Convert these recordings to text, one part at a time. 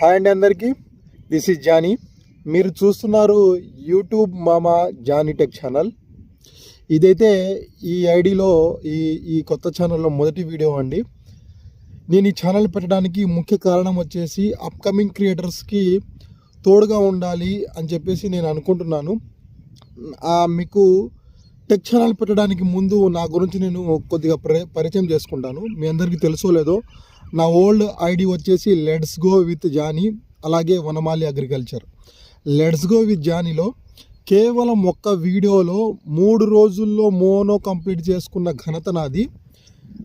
Hi అండి అందరికీ. This is Johnny మీరు చూస్తున్నారు యూట్యూబ్ మామా జానీ టెక్ ఛానల్ ఇదైతే ఈ ఐడిలో ఈ ఈ కొత్త ఛానల్లో మొదటి వీడియో అండి. నేను ఈ ఛానల్ పెట్టడానికి ముఖ్య కారణం వచ్చేసి అప్కమింగ్ క్రియేటర్స్కి తోడుగా ఉండాలి అని చెప్పేసి నేను అనుకుంటున్నాను. మీకు టెక్ ఛానల్ పెట్టడానికి ముందు నా గురించి నేను కొద్దిగా పరి- పరిచయం చేసుకుంటాను. మీ అందరికీ తెలుసో లేదో నా ఓల్డ్ ఐడి వచ్చేసి లెట్స్ గో విత్ జానీ అలాగే Vanamali agriculture. Let's go with జానీలో కేవలం ఒక్క వీడియోలో మూడు రోజుల్లో మోనో కంప్లీట్ చేసుకున్న ఘనత నాది.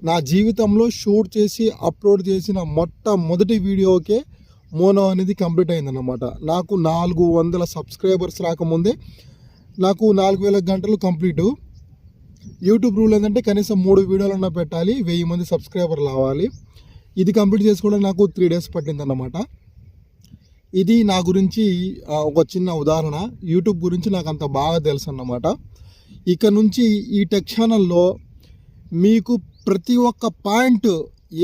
నా జీవితంలో షూట్ చేసి అప్లోడ్ చేసిన మొట్టమొదటి వీడియోకే మోనో అనేది కంప్లీట్ అయిందన్నమాట. నాకు నాలుగు వందల సబ్స్క్రైబర్స్ రాకముందే నాకు నాలుగు వేల గంటలు కంప్లీటు. యూట్యూబ్ రూల్ ఏంటంటే కనీసం మూడు వీడియోలన్నా పెట్టాలి వెయ్యి మంది సబ్స్క్రైబర్లు అవ్వాలి ఇది కంప్లీట్ చేసుకోవడం నాకు త్రీ డేస్ పట్టిందన్నమాట. ఇది నా గురించి ఒక చిన్న ఉదాహరణ. యూట్యూబ్ గురించి నాకు అంత బాగా తెలుసు అన్నమాట ఇక నుంచి ఈ టెక్ ఛానల్లో మీకు ప్రతి ఒక్క point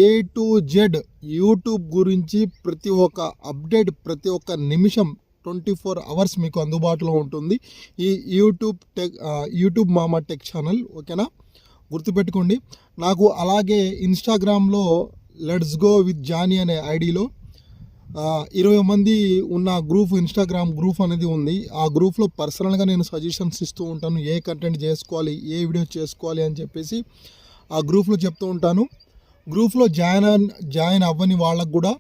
A to Z YouTube గురించి ప్రతి ఒక్క అప్డేట్ ప్రతి ఒక్క నిమిషం ట్వంటీ ఫోర్ అవర్స్ మీకు అందుబాటులో ఉంటుంది. ఈ YouTube tech YouTube Mama tech channel ఓకేనా? గుర్తుపెట్టుకోండి. నాకు అలాగే ఇన్స్టాగ్రామ్లో లెట్స్ గో విత్ జానీ అనే ఐడిలో. ఇరవై మంది ఉన్న గ్రూప్ ఇన్స్టాగ్రామ్ గ్రూప్ అనేది ఉంది. ఆ గ్రూప్లో పర్సనల్గా నేను సజెషన్స్ ఇస్తూ ఉంటాను. ఏ కంటెంట్ చేసుకోవాలి ఏ వీడియో చేసుకోవాలి అని చెప్పేసి ఆ గ్రూప్లో చెప్తూ ఉంటాను. గ్రూప్లో జాయిన్ అన్- జాయిన్ అవ్వని వాళ్ళకు కూడా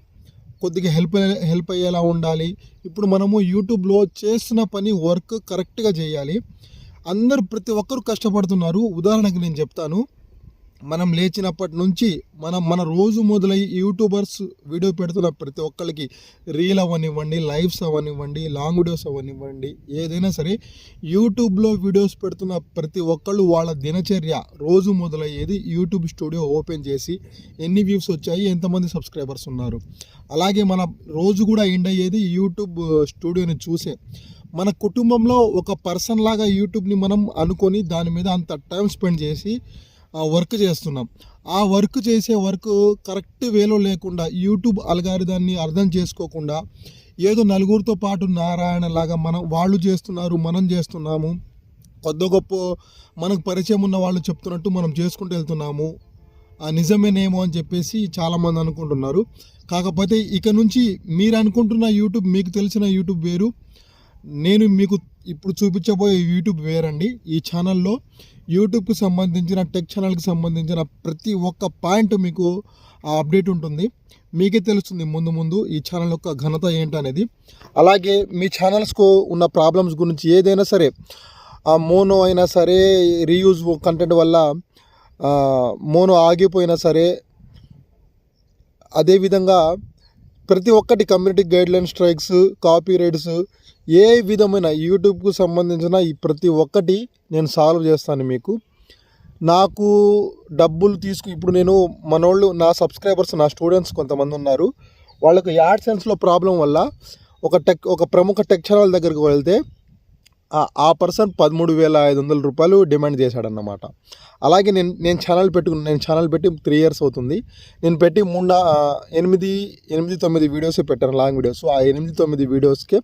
కొద్దిగా హెల్ప్ హెల్ప్ అయ్యేలా ఉండాలి. ఇప్పుడు మనము యూట్యూబ్లో చేసిన పని వర్క్ కరెక్ట్గా చేయాలి. అందరూ ప్రతి ఒక్కరు కష్టపడుతున్నారు. ఉదాహరణకు నేను చెప్తాను. మనం లేచినప్పటి నుంచి మనం మన రోజు మొదలై యూట్యూబర్స్ వీడియో పెడుతున్న ప్రతి ఒక్కరికి రీల్ అవ్వనివ్వండి లైవ్స్ అవ్వనివ్వండి లాంగ్ వీడియోస్ అవ్వనివ్వండి ఏదైనా సరే యూట్యూబ్లో వీడియోస్ పెడుతున్న ప్రతి ఒక్కళ్ళు వాళ్ళ దినచర్య రోజు మొదలయ్యేది యూట్యూబ్ స్టూడియో ఓపెన్ చేసి ఎన్ని వ్యూస్ వచ్చాయి ఎంతమంది సబ్స్క్రైబర్స్ ఉన్నారు. అలాగే మన రోజు కూడా ఎండ్ అయ్యేది యూట్యూబ్ స్టూడియోని చూసే. మన కుటుంబంలో ఒక పర్సన్ లాగా యూట్యూబ్ని మనం అనుకొని దాని మీద అంత టైం స్పెండ్ చేసి వర్క్ చేస్తున్నాం. ఆ వర్క్ చేసే వర్క్ కరెక్ట్ వేలో లేకుండా యూట్యూబ్ అలగారిదాన్ని అర్థం చేసుకోకుండా ఏదో నలుగురితో పాటు నారాయణ లాగా మనం వాళ్ళు చేస్తున్నారు మనం చేస్తున్నాము. కొద్ది గొప్ప మనకు పరిచయం ఉన్న వాళ్ళు చెప్తున్నట్టు మనం చేసుకుంటూ వెళ్తున్నాము. ఆ నిజమేనేమో అని చెప్పేసి చాలామంది అనుకుంటున్నారు. కాకపోతే ఇక నుంచి మీరు అనుకుంటున్న యూట్యూబ్ మీకు తెలిసిన యూట్యూబ్ వేరు. నేను మీకు ఇప్పుడు చూపించబోయే యూట్యూబ్ వేరండి. ఈ ఛానల్లో యూట్యూబ్కి సంబంధించిన టెక్ ఛానల్కి సంబంధించిన ప్రతి ఒక్క పాయింట్ మీకు ఆ అప్డేట్ ఉంటుంది. మీకే తెలుస్తుంది ముందు ముందు ఈ ఛానల్ యొక్క ఘనత ఏంటనేది. అలాగే మీ ఛానల్స్కు ఉన్న ప్రాబ్లమ్స్ గురించి ఏదైనా సరే ఆ మోనో అయినా సరే రీయూజ్ కంటెంట్ వల్ల మోనో ఆగిపోయినా సరే అదేవిధంగా ప్రతి ఒక్కటి community guideline strikes copy rights ఏ విధమైన యూట్యూబ్కు సంబంధించిన ఈ ప్రతి ఒక్కటి నేను సాల్వ్ చేస్తాను మీకు. నాకు డబ్బులు తీసుకు ఇప్పుడు నేను మనోళ్ళు నా సబ్స్క్రైబర్స్ నా స్టూడెంట్స్ కొంతమంది ఉన్నారు. వాళ్ళకు యాడ్ సెన్స్లో ప్రాబ్లం వల్ల ఒక టెక్ ఒక ప్రముఖ టెక్ ఛానల్ దగ్గరికి వెళ్తే ఆ- పర్సన్ పదమూడు వేల ఐదు వందల రూపాయలు డిమాండ్ చేశాడన్నమాట. అలాగే నేను నేను ఛానల్ పెట్టుకుని నేను ఛానల్ పెట్టి త్రీ ఇయర్స్ అవుతుంది. నేను పెట్టి మూడు ఎనిమిది ఎనిమిది తొమ్మిది వీడియోస్ పెట్టాను లాంగ్ వీడియోస్. ఆ ఎనిమిది తొమ్మిది వీడియోస్కి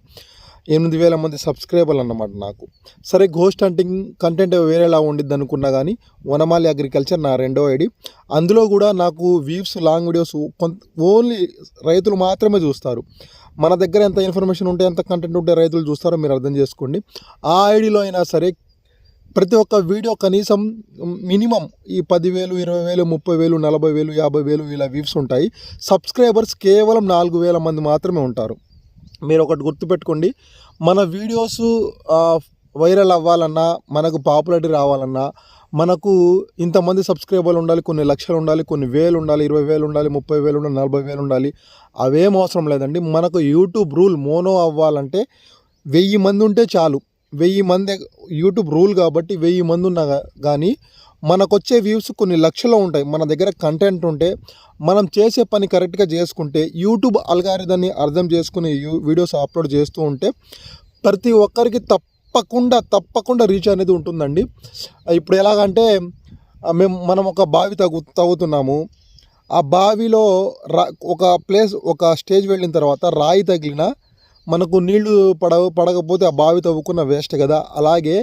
ఎనిమిది వేల మంది సబ్స్క్రైబర్లు అన్నమాట నాకు. సరే గోస్ట్ హంటింగ్ కంటెంట్ వేరేలా ఉండిద్ది అనుకున్నా కానీ వనమాలి అగ్రికల్చర్ నా రెండో ఐడి. అందులో కూడా నాకు వ్యూస్ లాంగ్ వీడియోస్ కొంత ఓన్లీ రైతులు మాత్రమే చూస్తారు. మన దగ్గర ఎంత ఇన్ఫర్మేషన్ ఉంటే ఎంత కంటెంట్ ఉంటే రైతులు చూస్తారో మీరు అర్థం చేసుకోండి. ఆ ఐడిలో అయినా సరే ప్రతి ఒక్క వీడియో కనీసం మినిమం ఈ పదివేలు ఇరవై వేలు ముప్పై వేలు నలభై వేలు యాభై వేలు ఇలా వ్యూస్ ఉంటాయి. సబ్స్క్రైబర్స్ కేవలం నాలుగు వేల మంది మాత్రమే ఉంటారు. మీరు ఒకటి గుర్తుపెట్టుకోండి. మన వీడియోస్ వైరల్ అవ్వాలన్నా మనకు పాపులారిటీ రావాలన్నా మనకు ఇంతమంది సబ్స్క్రైబర్లు ఉండాలి కొన్ని లక్షలు ఉండాలి కొన్ని వేలు ఉండాలి ఇరవై వేలు ఉండాలి ముప్పై వేలు ఉండాలి నలభై వేలు ఉండాలి అవేం అవసరం లేదండి. మనకు యూట్యూబ్ రూల్ మోనో అవ్వాలంటే వెయ్యి మంది ఉంటే చాలు. వెయ్యి మంది యూట్యూబ్ రూల్ కాబట్టి వెయ్యి మంది ఉన్నా కానీ మనకొచ్చే వ్యూస్ కొన్ని లక్షలు ఉంటాయి. మన దగ్గర కంటెంట్ ఉంటే మనం చేసే పని కరెక్ట్గా చేసుకుంటే యూట్యూబ్ అల్గారిదాన్ని అర్థం చేసుకుని వీడియోస్ అప్లోడ్ చేస్తూ ఉంటే ప్రతి ఒక్కరికి తప్పకుండా తప్పకుండా రీచ్ అనేది ఉంటుందండి. ఇప్పుడు ఎలాగంటే మేము మనం ఒక బావి తగ్గు తవ్వుతున్నాము. ఆ బావిలో రా ఒక ప్లేస్ ఒక స్టేజ్ వెళ్ళిన తర్వాత రాయి తగిలిన మనకు నీళ్ళు పడ పడకపోతే ఆ బావి తవ్వుకున్న వేస్ట్ కదా. అలాగే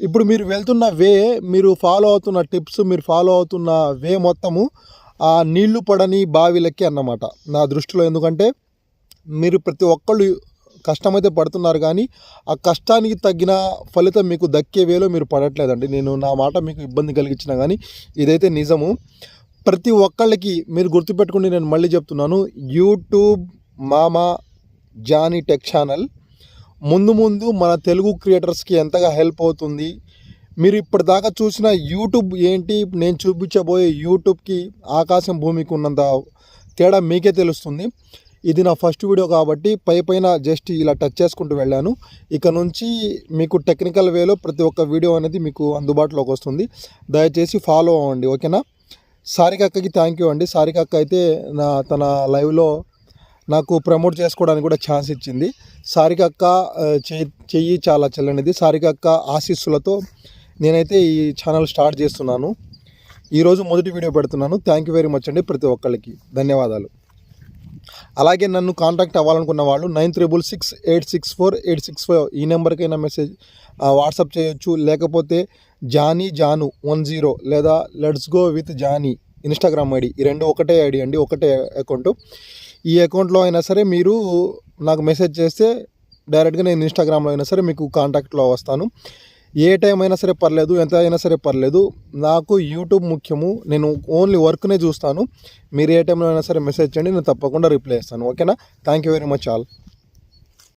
ఇప్పుడు మీరు వెళ్తున్న వే మీరు ఫాలో అవుతున్న టిప్స్ మీరు ఫాలో అవుతున్న వే మొత్తము ఆ నీళ్ళు పడని బావిలకి అన్నమాట. నా దృష్టిలో ఎందుకంటే మీరు ప్రతి ఒక్కళ్ళు కష్టమైతే పడుతున్నారు కానీ ఆ కష్టానికి తగ్గిన ఫలితం మీకు దక్కే వేలో మీరు పడట్లేదండి. నేను నా మాట మీకు ఇబ్బంది కలిగించిన కానీ ఇదైతే నిజము. ప్రతి ఒక్కళ్ళకి మీరు గుర్తుపెట్టుకుని నేను మళ్ళీ చెప్తున్నాను. యూట్యూబ్ మామా జానీ టెక్ ఛానల్ ముందు ముందు మన తెలుగు క్రియేటర్స్కి ఎంతగా హెల్ప్ అవుతుంది? మీరు ఇప్పటిదాకా చూసిన యూట్యూబ్ ఏంటి? నేను చూపించబోయే యూట్యూబ్కి ఆకాశం భూమికి ఉన్నంత తేడా మీకే తెలుస్తుంది. ఇది నా ఫస్ట్ వీడియో కాబట్టి పై పైన జస్ట్ ఇలా టచ్ చేసుకుంటూ వెళ్ళాను. ఇక నుంచి మీకు టెక్నికల్ వేలో ప్రతి ఒక్క వీడియో అనేది మీకు అందుబాటులోకి వస్తుంది. దయచేసి ఫాలో అవ్వండి ఓకేనా? సారికక్కకి థ్యాంక్ యూ అండి. సారికక్క అయితే నా తన లైవ్లో నాకు ప్రమోట్ చేసుకోవడానికి కూడా ఛాన్స్ ఇచ్చింది. సారికక్క చెయ్యి చెయ్యి చాలా చల్లనిది. సారికక్క ఆశీస్సులతో నేనైతే ఈ ఛానల్ స్టార్ట్ చేస్తున్నాను. ఈరోజు మొదటి వీడియో పెడుతున్నాను. థ్యాంక్ యూ వెరీ మచ్ అండి ప్రతి ఒక్కళ్ళకి. ధన్యవాదాలు. అలాగే నన్ను కాంటాక్ట్ అవ్వాలనుకున్న వాళ్ళు nine triple six eight six four eight six five ఈ నెంబర్కైనా మెసేజ్ వాట్సాప్ చేయొచ్చు. లేకపోతే జానీ జాను వన్ జీరో లేదా let's go with Johnny. Instagram ID. ఈ రెండు ఒకటే ఐడి అండి. ఒకటే అకౌంట్ ఈ అకౌంట్లో అయినా సరే మీరు నాకు మెసేజ్ చేస్తే డైరెక్ట్గా నేను ఇన్స్టాగ్రామ్లో అయినా సరే మీకు కాంటాక్ట్లో వస్తాను. ఏ టైం అయినా సరే పర్లేదు ఎంత అయినా సరే పర్లేదు. నాకు యూట్యూబ్ ముఖ్యము. నేను ఓన్లీ వర్క్నే చూస్తాను. మీరు ఏ టైంలో అయినా సరే మెసేజ్ చేయండి నేను తప్పకుండా రిప్లై ఇస్తాను. ఓకేనా? Thank you very much all.